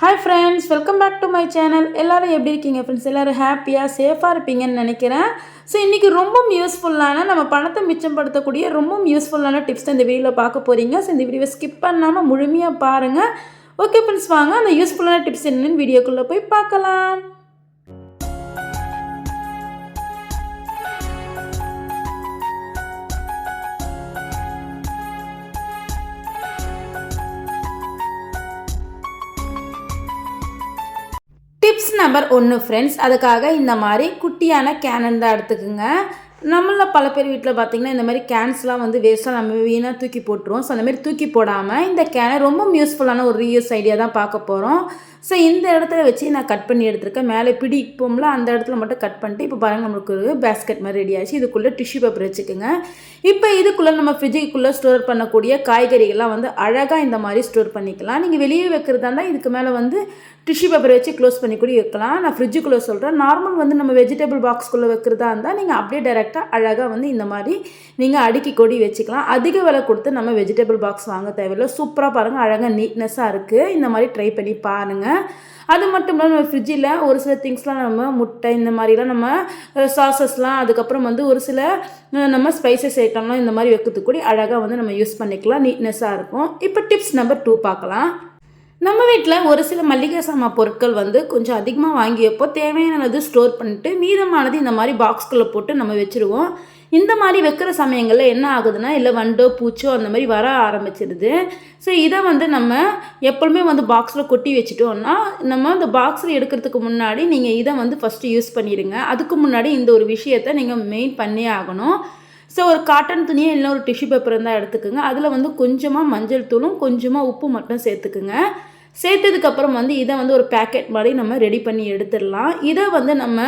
Hi friends welcome back to my channel எல்லோரும் எப்படி இருக்கீங்க ஃப்ரெண்ட்ஸ் எல்லாரும் ஹாப்பியாக சேஃபாக இருப்பீங்கன்னு நினைக்கிறேன். ஸோ இன்றைக்கி ரொம்ப யூஸ்ஃபுல்லான நம்ம பணத்தை மிச்சப்படுத்தக்கூடிய ரொம்ப யூஸ்ஃபுல்லான டிப்ஸ் இந்த வீடியோவில் பார்க்க போகிறீங்க ஸோ இந்த வீடியோவை ஸ்கிப் பண்ணாமல் முழுமையாக பாருங்கள் ஓகே ஃப்ரெண்ட்ஸ் வாங்க அந்த யூஸ்ஃபுல்லான டிப்ஸ் என்னென்னு வீடியோக்குள்ளே போய் பார்க்கலாம். நம்பர் ஒன்று ஃப்ரெண்ட்ஸ் அதுக்காக இந்த மாதிரி குட்டியான கேனன் தான் எடுத்துக்கோங்க. நம்மள பல பேர் வீட்டில் பார்த்தீங்கன்னா இந்த மாதிரி கேன்ஸ்லாம் வந்து வேஸ்ட்டாக நம்ம வீணாக தூக்கி போட்டுருவோம். ஸோ அந்த மாதிரி தூக்கி போடாமல் இந்த கேனை ரொம்ப யூஸ்ஃபுல்லான ஒரு ரீயூஸ் ஐடியா தான் பார்க்க போகிறோம் ஸோ இந்த இடத்துல வச்சு நான் கட் பண்ணி எடுத்திருக்கேன். மேலே பிடிப்போம்ல அந்த இடத்துல மட்டும் கட் பண்ணிட்டு இப்போ பாருங்கள் நம்மளுக்கு ஒரு பேஸ்கெட் மாதிரி ரெடி ஆச்சு இதுக்குள்ளே டிஷ்யூ பேப்பர் வச்சுக்கோங்க. இப்போ இதுக்குள்ளே நம்ம ஃப்ரிட்ஜுக்குள்ளே ஸ்டோர் பண்ணக்கூடிய காய்கறிகள்லாம் வந்து அழகாக இந்த மாதிரி ஸ்டோர் பண்ணிக்கலாம். நீங்கள் வெளியே வைக்கிறதா இருந்தால் இதுக்கு மேலே வந்து டிஷ்யூ பேப்பர் வச்சு க்ளோஸ் பண்ணி கூட வைக்கலாம் நான் ஃப்ரிட்ஜுக்குள்ளே சொல்கிறேன் நார்மல் வந்து நம்ம வெஜிடபிள் பாக்ஸ்க்குள்ளே வைக்கிறதா இருந்தால் நீங்கள் அப்படியே டைரெக்டாக அழகாக வந்து இந்த மாதிரி நீங்கள் அடுக்கி கொடி வச்சுக்கலாம். அதிக விலை கொடுத்து நம்ம வெஜிடபிள் பாக்ஸ் வாங்க தேவையில்லை. சூப்பராக பாருங்கள் அழகாக நீட்னஸாக இருக்குது இந்த மாதிரி ட்ரை பண்ணி பாருங்கள் அது மட்டும் இல்லாமல் நம்ம ஃப்ரிட்ஜில் ஒரு சில திங்ஸ்லாம் நம்ம முட்டை இந்த மாதிரிலாம் நம்ம சாசஸ்லாம் அதுக்கப்புறம் வந்து ஒரு சில நம்ம ஸ்பைசஸ் ஐட்டம்லாம் இந்த மாதிரி வைக்கிறதுக்கு கூட அழகாக வந்து நம்ம யூஸ் பண்ணிக்கலாம். நீட்னஸாக இருக்கும். இப்போ டிப்ஸ் நம்பர் டூ பார்க்கலாம். நம்ம வீட்டில் ஒரு சில மளிகை சாமான் பொருட்கள் வந்து கொஞ்சம் அதிகமாக வாங்கியப்போ தேவையானது ஸ்டோர் பண்ணிட்டு மீதமானது இந்த மாதிரி பாக்ஸ்குள்ளே போட்டு நம்ம வச்சுருவோம். இந்த மாதிரி வைக்கிற சமயங்களில் என்ன ஆகுதுன்னா இல்லை வண்டோ பூச்சோ அந்த மாதிரி வர ஆரம்பிச்சிடுது ஸோ இதை வந்து நம்ம எப்பொழுதுமே வந்து பாக்ஸில் கொட்டி வச்சுட்டோம்னா நம்ம இந்த பாக்ஸில் எடுக்கிறதுக்கு முன்னாடி நீங்கள் இதை வந்து ஃபஸ்ட்டு யூஸ் பண்ணிடுங்க. அதுக்கு முன்னாடி இந்த ஒரு விஷயத்தை நீங்கள் மெயின் பண்ணி ஆகணும். ஸோ ஒரு காட்டன் துணியை இல்லை ஒரு டிஷ்யூ பேப்பர் இருந்தால் எடுத்துக்கோங்க. அதில் வந்து கொஞ்சமாக மஞ்சள் தூளும் கொஞ்சமாக உப்பு மட்டும் சேர்த்துக்குங்க. சேர்த்ததுக்கப்புறம் வந்து இதை வந்து ஒரு பேக்கெட் மாதிரி நம்ம ரெடி பண்ணி எடுத்துடலாம். இதை வந்து நம்ம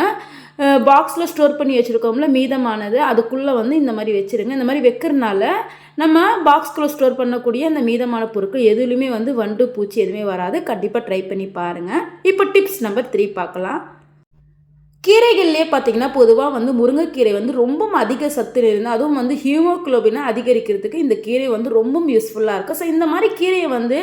பாக்ஸில் ஸ்டோர் பண்ணி வச்சுருக்கோம்ல மீதமானது அதுக்குள்ளே வந்து இந்த மாதிரி வச்சுருங்க. இந்த மாதிரி வைக்கிறனால நம்ம பாக்ஸ்குள்ளே ஸ்டோர் பண்ணக்கூடிய அந்த மீதமான பொருட்கள் எதுலையுமே வந்து வண்டு பூச்சி எதுவுமே வராது. கண்டிப்பாக ட்ரை பண்ணி பாருங்கள் இப்போ டிப்ஸ் நம்பர் த்ரீ பார்க்கலாம். கீரைகள்லேயே பார்த்தீங்கன்னா பொதுவாக வந்து முருங்கைக்கீரை வந்து ரொம்ப அதிக சத்து இருந்து அதுவும் வந்து ஹீமோக்ளோபினை அதிகரிக்கிறதுக்கு இந்த கீரை வந்து ரொம்பவும் யூஸ்ஃபுல்லாக இருக்கும் ஸோ இந்த மாதிரி கீரையை வந்து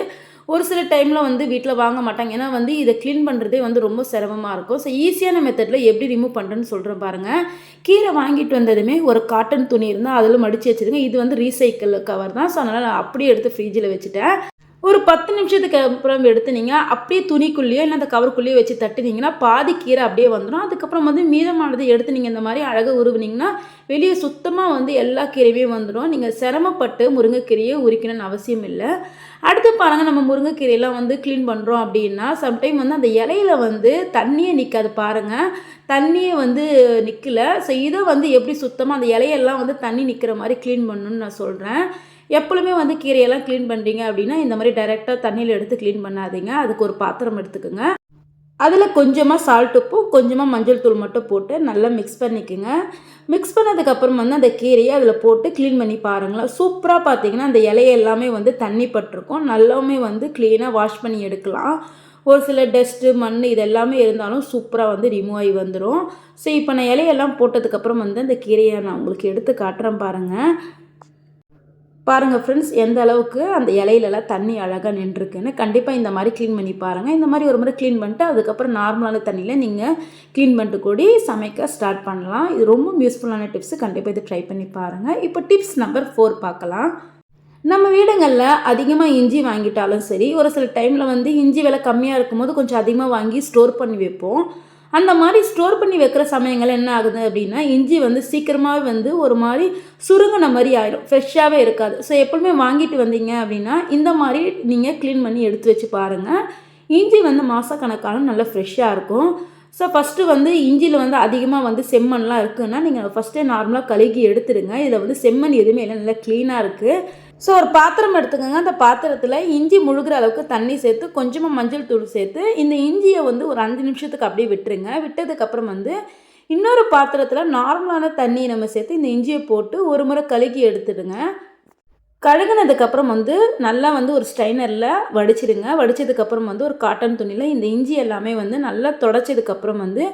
ஒரு சில டைமில் வந்து வீட்டில் வாங்க மாட்டாங்க. ஏன்னா வந்து இதை க்ளீன் பண்ணுறதே வந்து ரொம்ப சிரமமாக இருக்கும். ஸோ ஈஸியான மெத்தடில் எப்படி ரிமூவ் பண்ணுறேன்னு சொல்கிறேன் பாருங்கள் கீரை வாங்கிட்டு வந்ததுமே ஒரு காட்டன் துணி இருந்தால் அதில் மடித்து வச்சுருங்க. இது வந்து ரீசைக்கிள் கவர் தான். ஸோ அதனால் நான் அப்படியே எடுத்து ஃப்ரிட்ஜில் வச்சுட்டேன். ஒரு பத்து நிமிஷத்துக்கு அப்புறம் எடுத்து நீங்கள் அப்படியே துணிக்குள்ளேயோ இல்லை அந்த கவருக்குள்ளேயோ வச்சு தட்டினீங்கன்னா பாதி கீரை அப்படியே வந்துடும் அதுக்கப்புறம் வந்து மீதமானதை எடுத்து நீங்கள் இந்த மாதிரி அழகாக உருவினீங்கன்னா வெளியே சுத்தமாக வந்து எல்லா கீரையுமே வந்துடும் நீங்கள் சிரமப்பட்டு முருங்கைக்கீரையை உரிக்கணும்னு அவசியம் இல்லை. அடுத்து பாருங்கள் நம்ம முருங்கைக்கீரையெல்லாம் வந்து க்ளீன் பண்ணுறோம் அப்படின்னா சம்டைம் வந்து அந்த இலையில வந்து தண்ணியே நிற்காது பாருங்கள் தண்ணியே வந்து நிற்கல ஸோ இதை வந்து எப்படி சுத்தமாக அந்த இலையெல்லாம் வந்து தண்ணி நிற்கிற மாதிரி க்ளீன் பண்ணணும்னு நான் சொல்கிறேன் எப்பொழுதுமே வந்து கீரையெல்லாம் க்ளீன் பண்ணுறீங்க அப்படின்னா இந்த மாதிரி டைரெக்டாக தண்ணியில் எடுத்து க்ளீன் பண்ணாதீங்க. அதுக்கு ஒரு பாத்திரம் எடுத்துக்கோங்க. அதில் கொஞ்சமாக சால்ட் உப்பும் கொஞ்சமாக மஞ்சள் தூள் மட்டும் போட்டு நல்லா மிக்ஸ் பண்ணிக்கோங்க. மிக்ஸ் பண்ணதுக்கப்புறம் வந்து அந்த கீரையை அதில் போட்டு க்ளீன் பண்ணி பாருங்களேன். சூப்பராக பார்த்தீங்கன்னா அந்த இலைய எல்லாமே வந்து தண்ணி பட்டிருக்கும். நல்லாவுமே வந்து க்ளீனாக வாஷ் பண்ணி எடுக்கலாம். ஒரு சில டஸ்ட்டு மண் இது எல்லாமே இருந்தாலும் சூப்பராக வந்து ரிமூவ் ஆகி வந்துடும் ஸோ இப்போ நான் இலையெல்லாம் போட்டதுக்கப்புறம் வந்து அந்த கீரையை நான் உங்களுக்கு எடுத்து காட்டுறேன் பாருங்கள் பாருங்கள் ஃப்ரெண்ட்ஸ் எந்த அளவுக்கு அந்த இலையிலலாம் தண்ணி அழகாக நின்றுருக்குன்னு கண்டிப்பாக இந்த மாதிரி க்ளீன் பண்ணி பாருங்கள் இந்த மாதிரி ஒரு முறை க்ளீன் பண்ணிட்டு அதுக்கப்புறம் நார்மலான தண்ணியில் நீங்கள் க்ளீன் பண்ணிட்டு கூடி சமைக்க ஸ்டார்ட் பண்ணலாம். இது ரொம்ப யூஸ்ஃபுல்லான டிப்ஸு கண்டிப்பாக இது ட்ரை பண்ணி பாருங்கள் இப்போ டிப்ஸ் நம்பர் ஃபோர் பார்க்கலாம். நம்ம வீடுங்களில் அதிகமாக இஞ்சி வாங்கிட்டாலும் சரி ஒரு சில டைமில் வந்து இஞ்சி விலை கம்மியாக இருக்கும்போது கொஞ்சம் அதிகமாக வாங்கி ஸ்டோர் பண்ணி வைப்போம். அந்த மாதிரி ஸ்டோர் பண்ணி வைக்கிற சமயங்கள் என்ன ஆகுது அப்படின்னா இஞ்சி வந்து சீக்கிரமாகவே வந்து ஒரு மாதிரி சுருங்கின மாதிரி ஆயிடும் ஃப்ரெஷ்ஷாகவே இருக்காது. ஸோ எப்பொழுதுமே வாங்கிட்டு வந்தீங்க அப்படின்னா இந்த மாதிரி நீங்கள் க்ளீன் பண்ணி எடுத்து வச்சு பாருங்கள் இஞ்சி வந்து மாதக்கணக்கான நல்லா ஃப்ரெஷ்ஷாக இருக்கும். ஸோ ஃபஸ்ட்டு வந்து இஞ்சியில் வந்து அதிகமாக வந்து செம்மண்லாம் இருக்குதுன்னா நீங்கள் ஃபஸ்ட்டே நார்மலாக கழுகி எடுத்துடுங்க. இதில் வந்து செம்மண் எதுவுமே இல்லை. நல்லா க்ளீனாக இருக்குது ஸோ ஒரு பாத்திரம் எடுத்துக்கோங்க. அந்த பாத்திரத்தில் இஞ்சி முழுகிற அளவுக்கு தண்ணி சேர்த்து கொஞ்சமாக மஞ்சள் தூள் சேர்த்து இந்த இஞ்சியை வந்து ஒரு அஞ்சு நிமிஷத்துக்கு அப்படியே விட்டுருங்க. விட்டதுக்கப்புறம் வந்து இன்னொரு பாத்திரத்தில் நார்மலான தண்ணியை நம்ம சேர்த்து இந்த இஞ்சியை போட்டு ஒரு முறை கழுகி எடுத்துடுங்க. கழுகுனதுக்கப்புறம் வந்து நல்லா வந்து ஒரு ஸ்ட்ரைனரில் வடிச்சிடுங்க. வடித்ததுக்கப்புறம் வந்து ஒரு காட்டன் துணியில் இந்த இஞ்சி எல்லாமே வந்து நல்லா தொடச்சதுக்கப்புறம் வந்து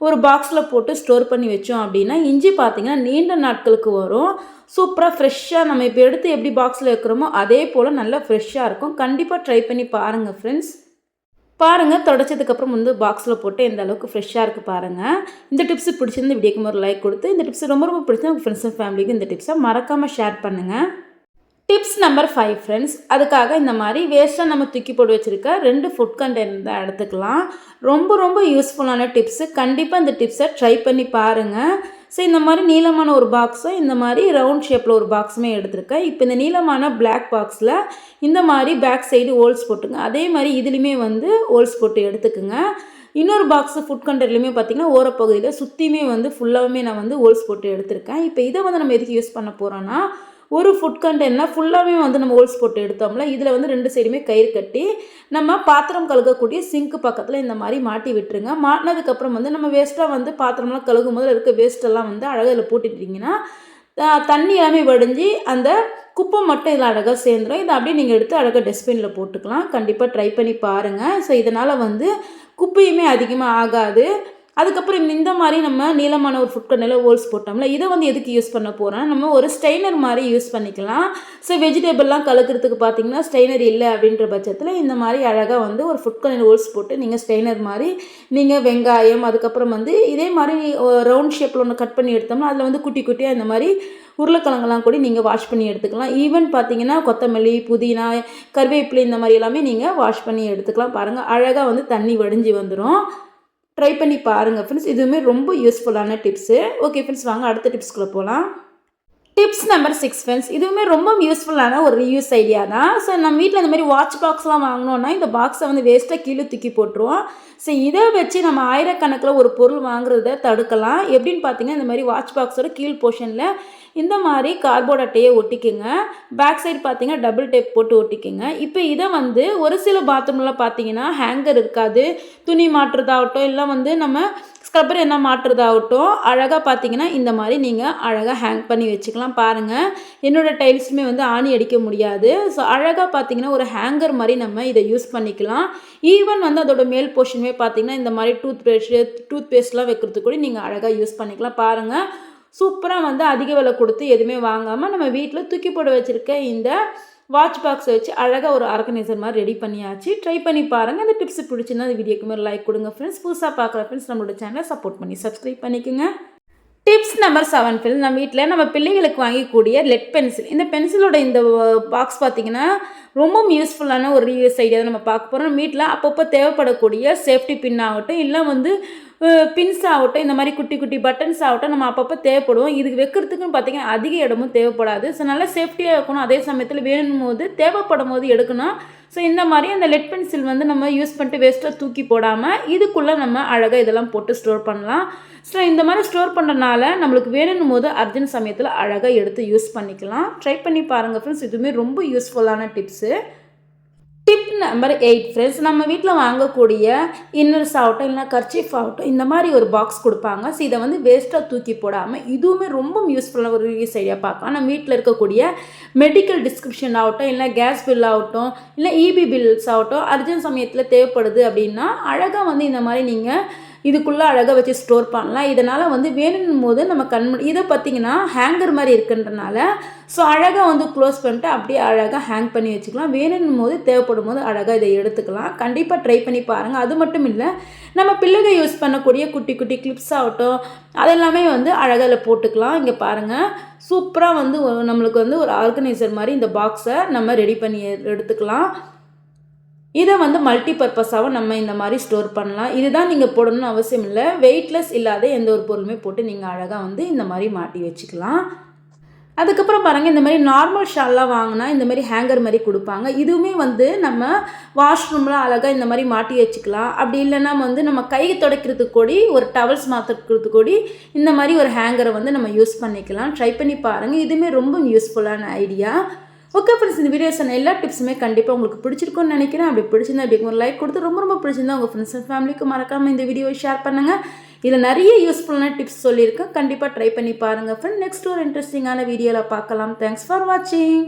ஒரு பாக்ஸில் போட்டு ஸ்டோர் பண்ணி வச்சோம் அப்படின்னா இஞ்சி பார்த்திங்கன்னா நீண்ட நாட்களுக்கு வரும். சூப்பராக ஃப்ரெஷ்ஷாக நம்ம இப்போ எடுத்து எப்படி பாக்ஸில் வைக்கிறோமோ அதே போல் நல்லா ஃப்ரெஷ்ஷாக இருக்கும். கண்டிப்பாக ட்ரை பண்ணி பாருங்கள் ஃப்ரெண்ட்ஸ் பாருங்கள் தொடச்சதுக்கப்புறம் வந்து பாக்ஸில் போட்டு எந்த அளவுக்கு ஃப்ரெஷ்ஷாக இருக்குது பாருங்கள் இந்த டிப்ஸ் பிடிச்சிருந்து வீடியோக்கு ஒரு லைக் கொடுத்து இந்த டிப்ஸ் ரொம்ப ரொம்ப பிடிச்சா உங்கள் ஃப்ரெண்ட்ஸ் அண்ட் ஃபேமிலிக்கு இந்த டிப்ஸை மறக்காமல் ஷேர் பண்ணுங்கள் டிப்ஸ் நம்பர் ஃபைவ் ஃப்ரெண்ட்ஸ் அதுக்காக இந்த மாதிரி வேஸ்ட்டாக நம்ம தூக்கி போட்டு வச்சுருக்க ரெண்டு ஃபுட் கண்டெய்னர் தான் எடுத்துக்கலாம். ரொம்ப ரொம்ப யூஸ்ஃபுல்லான டிப்ஸு கண்டிப்பாக இந்த டிப்ஸை ட்ரை பண்ணி பாருங்கள் ஸோ இந்த மாதிரி நீளமான ஒரு பாக்ஸும் இந்த மாதிரி ரவுண்ட் ஷேப்பில் ஒரு பாக்ஸுமே எடுத்திருக்கேன். இப்போ இந்த நீளமான பிளாக் பாக்ஸில் இந்த மாதிரி பேக் சைடு ஹோல்ஸ் போட்டுங்க. அதே மாதிரி இதுலேயுமே வந்து ஹோல்ஸ் போட்டு எடுத்துக்குங்க. இன்னொரு பாக்ஸு ஃபுட் கண்டர்லையுமே பார்த்தீங்கன்னா ஓரப்பகுதியில் சுற்றியுமே வந்து ஃபுல்லாகவுமே நான் வந்து ஹோல்ஸ் போட்டு எடுத்திருக்கேன். இப்போ இதை வந்து நம்ம எதுக்கு யூஸ் பண்ண போகிறோன்னா ஒரு ஃபுட் கண்டெய்னர் ஃபுல்லாகவே வந்து நம்ம ஹோல்ஸ் போட்டு எடுத்தோம்ல இதில் வந்து ரெண்டு சைடுமே கயிறு கட்டி நம்ம பாத்திரம் கழுகக்கூடிய சிங்க்கு பக்கத்தில் இந்த மாதிரி மாட்டி விட்டுருங்க. மாட்டினதுக்கப்புறம் வந்து நம்ம வேஸ்ட்டாக வந்து பாத்திரம்லாம் கழுகும் போது இருக்க வேஸ்ட்டெல்லாம் வந்து அழகாக இதில் போட்டுட்டிங்கன்னா தண்ணி எல்லாமே வடிஞ்சு அந்த குப்பை மட்டும் இதில் அழகாக சேர்ந்துடும் இதை அப்படியே நீங்கள் எடுத்து அழகாக டஸ்ட்பினில் போட்டுக்கலாம். கண்டிப்பாக ட்ரை பண்ணி பாருங்கள் ஸோ இதனால் வந்து குப்பையுமே அதிகமாக ஆகாது. அதுக்கப்புறம் இந்த மாதிரி நம்ம நீளமான ஒரு ஃபுட் கண்ணில் ஹோல்ஸ் போட்டோம்ல இதை வந்து எதுக்கு யூஸ் பண்ண போகிறோம் நம்ம ஒரு ஸ்டெய்னர் மாதிரி யூஸ் பண்ணிக்கலாம். ஸோ வெஜிடபிள்லாம் கலக்கிறதுக்கு பார்த்தீங்கன்னா ஸ்டெய்னர் இல்லை அப்படின்ற பட்சத்தில் இந்த மாதிரி அழகாக வந்து ஒரு ஃபுட் கண்ணில் ஹோல்ஸ் போட்டு நீங்கள் ஸ்டெய்னர் மாதிரி நீங்கள் வெங்காயம் அதுக்கப்புறம் வந்து இதே மாதிரி ரவுண்ட் ஷேப்பில் ஒன்று கட் பண்ணி எடுத்தோம்னா அதில் வந்து குட்டி குட்டியாக இந்த மாதிரி உருளைக்கிழங்கெல்லாம் கூட நீங்கள் வாஷ் பண்ணி எடுத்துக்கலாம். ஈவன் பார்த்தீங்கன்னா கொத்தமல்லி புதினா கருவேப்பிலை இந்த மாதிரி எல்லாமே நீங்கள் வாஷ் பண்ணி எடுத்துக்கலாம். பாருங்கள் அழகாக வந்து தண்ணி வடிஞ்சு வந்துடும் ட்ரை பண்ணி பாருங்கள் ஃப்ரெண்ட்ஸ் இதுவுமே ரொம்ப யூஸ்ஃபுல்லான டிப்ஸு ஓகே ஃப்ரெண்ட்ஸ் வாங்க அடுத்த டிப்ஸ்குள்ளே போகலாம் டிப்ஸ் நம்பர் சிக்ஸ் ஃப்ரெண்ட்ஸ் இதுவுமே ரொம்ப யூஸ்ஃபுல்லான ஒரு ரியூஸ் ஐடியா தான். ஸோ நம்ம வீட்டில் இந்த மாதிரி வாட்ச் பாக்ஸ்லாம் வாங்கினோன்னா இந்த பாக்ஸை வந்து வேஸ்ட்டாக கீழே தூக்கி போட்டுருவோம். ஸோ இதை வச்சு நம்ம ஆயிரக்கணக்கில் ஒரு பொருள் வாங்குறத தடுக்கலாம். எப்படின்னு பார்த்தீங்கன்னா இந்த மாதிரி வாட்ச் பாக்ஸோட கீழ் போர்ஷனில் இந்த மாதிரி கார்போர்ட் அட்டையை ஒட்டிக்குங்க. பேக் சைடு பார்த்தீங்கன்னா டபுள் டேப் போட்டு ஒட்டிக்குங்க. இப்போ இதை வந்து ஒரு சில பாத்ரூமில் பார்த்தீங்கன்னா ஹேங்கர் இருக்காது. துணி மாட்டுறதாகட்டும் இல்லை வந்து நம்ம ஸ்க்ரப்பர் என்ன மாட்டுறதாகட்டும் அழகாக பார்த்தீங்கன்னா இந்த மாதிரி நீங்கள் அழகாக ஹேங் பண்ணி வச்சுக்கலாம் பாருங்கள் என்னோடய டைல்ஸுமே வந்து ஆணி அடிக்க முடியாது. ஸோ அழகாக பார்த்தீங்கன்னா ஒரு ஹேங்கர் மாதிரி நம்ம இதை யூஸ் பண்ணிக்கலாம். ஈவன் வந்து அதோட மேல் போர்ஷனுமே பார்த்தீங்கன்னா இந்த மாதிரி டூத் ப்ரஷ்ஷு டூத் பேஸ்ட்லாம் வைக்கிறதுக்கு கூட நீங்கள் அழகாக யூஸ் பண்ணிக்கலாம் பாருங்கள் சூப்பராக வந்து அதிக விலை கொடுத்து எதுவுமே வாங்காமல் நம்ம வீட்டில் தூக்கி போட வச்சுருக்க இந்த வாட்ச் பாக்ஸை வச்சு அழகாக ஒரு ஆர்கனைசர் மாதிரி ரெடி பண்ணியாச்சு. ட்ரை பண்ணி பாருங்கள் அந்த டிப்ஸ் பிடிச்சிருந்தா அந்த வீடியோக்கு மேலே லைக் கொடுங்க. ஃப்ரெண்ட்ஸ் புதுசாக பார்க்குற ஃப்ரெண்ட்ஸ் நம்மளோட சேனலை சப்போர்ட் பண்ணி சப்ஸ்கிரைப் பண்ணிக்கோங்க. டிப்ஸ் நம்பர் செவன் ஃபில் நம்ம வீட்டில் நம்ம பிள்ளைகளுக்கு வாங்கக்கூடிய லெட் பென்சில் இந்த பென்சிலோட இந்த பாக்ஸ் பார்த்திங்கன்னா ரொம்ப யூஸ்ஃபுல்லான ஒரு யூஸ் ஐடியா நம்ம பார்க்க போகிறோம் வீட்டில் அப்பப்போ தேவைப்படக்கூடிய சேஃப்டி பின் ஆகட்டும் இல்லை வந்து பின்ஸ் ஆகட்டும் இந்த மாதிரி குட்டி குட்டி பட்டன்ஸ் ஆகட்டும் நம்ம அப்பப்போ தேவைப்படுவோம். இதுக்கு வைக்கிறதுக்குன்னு பார்த்தீங்கன்னா அதிக இடமும் தேவைப்படாது. ஸோ நல்லா சேஃப்டியாக இருக்கணும். அதே சமயத்தில் வேணும் போது தேவைப்படும் போது எடுக்கணும். ஸோ இந்த மாதிரி அந்த லெட் பென்சில் வந்து நம்ம யூஸ் பண்ணிட்டு வேஸ்ட்டாக தூக்கி போடாமல் இதுக்குள்ளே நம்ம அழகாக இதெல்லாம் போட்டு ஸ்டோர் பண்ணலாம். ஸோ இந்த மாதிரி ஸ்டோர் பண்ணுறனால நம்மளுக்கு வேணும் போது அர்ஜென்ட் சமயத்தில் அழகாக எடுத்து யூஸ் பண்ணிக்கலாம். ட்ரை பண்ணி பாருங்கள் ஃப்ரெண்ட்ஸ் இதுவுமே ரொம்ப யூஸ்ஃபுல்லான tips tip number eight friends நம்ம வீட்டில் வாங்கக்கூடிய இன்னர்ஸ் ஆகட்டும் இல்லைனா கர்ச்சீஃப் ஆகட்டும் இந்த மாதிரி ஒரு பாக்ஸ் கொடுப்பாங்க. ஸோ இதை வந்து வேஸ்ட்டாக தூக்கி போடாமல் இதுவுமே ரொம்ப யூஸ்ஃபுல்லாக ஒரு யூஸ் ஐடியா பார்க்கலாம். நம்ம வீட்டில் இருக்கக்கூடிய மெடிக்கல் டிஸ்கிரிப்ஷன் ஆகட்டும் இல்லை கேஸ் பில் ஆகட்டும் இல்லை இபி பில்ஸ் ஆகட்டும் அர்ஜென்ட் சமயத்தில் தேவைப்படுது அப்படின்னா அழகாக வந்து இந்த மாதிரி நீங்கள் இதுக்குள்ளே அழகாக வச்சு ஸ்டோர் பண்ணலாம். இதனால் வந்து வேணும் போது நம்ம கண் இதை பார்த்திங்கன்னா ஹேங்கர் மாதிரி இருக்குன்றனால ஸோ அழகாக வந்து க்ளோஸ் பண்ணிட்டு அப்படியே அழகாக ஹேங் பண்ணி வச்சுக்கலாம். வேணும் போது தேவைப்படும் போது அழகாக இதை எடுத்துக்கலாம். கண்டிப்பாக ட்ரை பண்ணி பாருங்கள் அது மட்டும் இல்லை நம்ம பிள்ளைகள் யூஸ் பண்ணக்கூடிய குட்டி குட்டி கிளிப்ஸ் ஆகட்டும் அதெல்லாமே வந்து அழகாக போட்டுக்கலாம். இங்கே பாருங்கள் சூப்பராக வந்து நம்மளுக்கு வந்து ஒரு ஆர்கனைசர் மாதிரி இந்த பாக்ஸை நம்ம ரெடி பண்ணி எடுத்துக்கலாம். இதை வந்து மல்டி பர்பஸாகவும் நம்ம இந்த மாதிரி ஸ்டோர் பண்ணலாம். இதுதான் நீங்கள் போடணும்னு அவசியம் இல்லை. வெயிட்லெஸ் இல்லாத எந்த ஒரு பொருளுமே போட்டு நீங்கள் அழகாக வந்து இந்த மாதிரி மாட்டி வச்சுக்கலாம். அதுக்கப்புறம் பாருங்கள் இந்த மாதிரி நார்மல் ஷால்லாம் வாங்கினா இந்த மாதிரி ஹேங்கர் மாதிரி கொடுப்பாங்க. இதுவுமே வந்து நம்ம வாஷ்ரூமில் அழகாக இந்த மாதிரி மாட்டி வச்சுக்கலாம். அப்படி இல்லைன்னா வந்து நம்ம கை துடைக்கிறதுக்கு கூடி ஒரு டவல்ஸ் மாற்றுறதுக்கு கூடி இந்த மாதிரி ஒரு ஹேங்கரை வந்து நம்ம யூஸ் பண்ணிக்கலாம். ட்ரை பண்ணி பாருங்கள் இதுவுமே ரொம்ப யூஸ்ஃபுல்லான ஐடியா ஓகே ஃப்ரெண்ட்ஸ் இந்த வீடியோ சொன்ன எல்லா டிப்ஸுமே கண்டிப்பாக உங்களுக்கு பிடிச்சிருக்கும்னு நினைக்கிறேன். அப்படி பிடிச்சிருந்தா அப்படி ஒரு லைக் கொடுத்து ரொம்ப ரொம்ப பிடிச்சிருந்தா உங்கள் ஃப்ரெண்ட்ஸ் அண்ட் ஃபேமிலிக்கு மறக்காமல் இந்த வீடியோவை ஷேர் பண்ணுங்கள் இதில் நிறைய யூஸ்ஃபுல்லான டிப்ஸ் சொல்லியிருக்கேன். கண்டிப்பாக ட்ரை பண்ணி பாருங்கள் ஃப்ரெண்ட் நெக்ஸ்ட் ஒரு இன்ட்ரெஸ்டிங்கான வீடியோவில் பார்க்கலாம். தேங்க்ஸ் ஃபார் வாட்சிங்